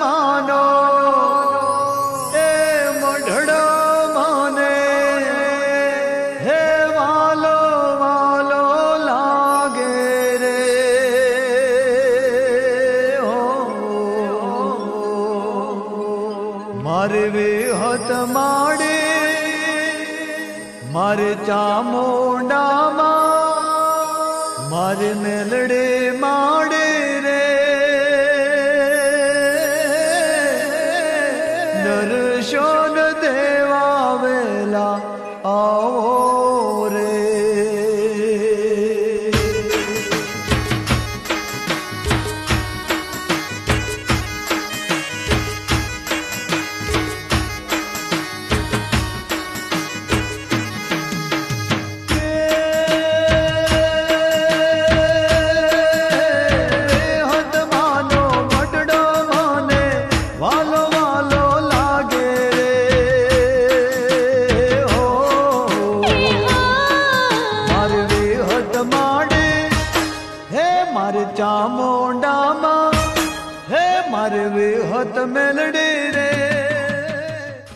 માનો. એ મઢડો માને. હે વાલો વાલો લાગે રે. મારે વિહત માડે, મારે ચામોડામાં, મારે મેલડે માડે. दर्शन देवा वेला आओ। માડે. હે મારે ચામુંડામાં હે મારે વેહત મેલડે.